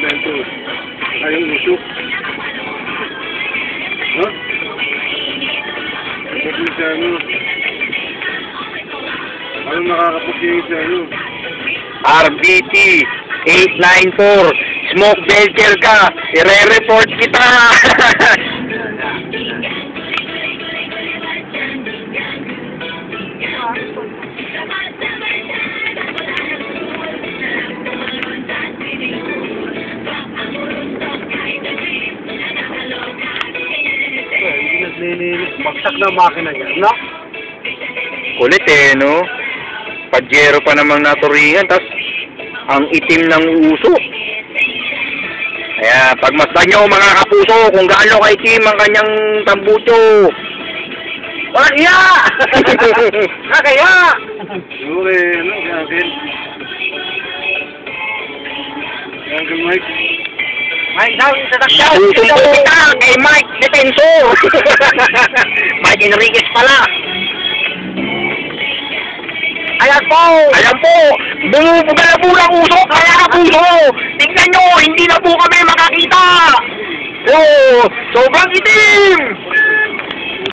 Lento. Ay, yung usok. Ha? Yung sa ano? Anong nakakapagpingin sa ano? RBT 894 Smoke Belcher ka Ire-report kita Naglilinis. Bagsak na makina niya. No? Kulit eh no Pajero pa namang naturingan tas ang itim ng uso Kaya pagmasdan nyo mga kapuso kung gaano kay Kim ang kanyang tambucho Walang iya! Nakaya! Okay, ano, kaya akin. Kaya akin, Mike. Down sa takyaw. Susumbong kita kay Mike Defensor Mike Enriquez pala Ayan po. Ayan po, bumubugala po ng usok, kaya na puso. Tingnan nyo, hindi na po kami makakita. Oh, sobrang itim.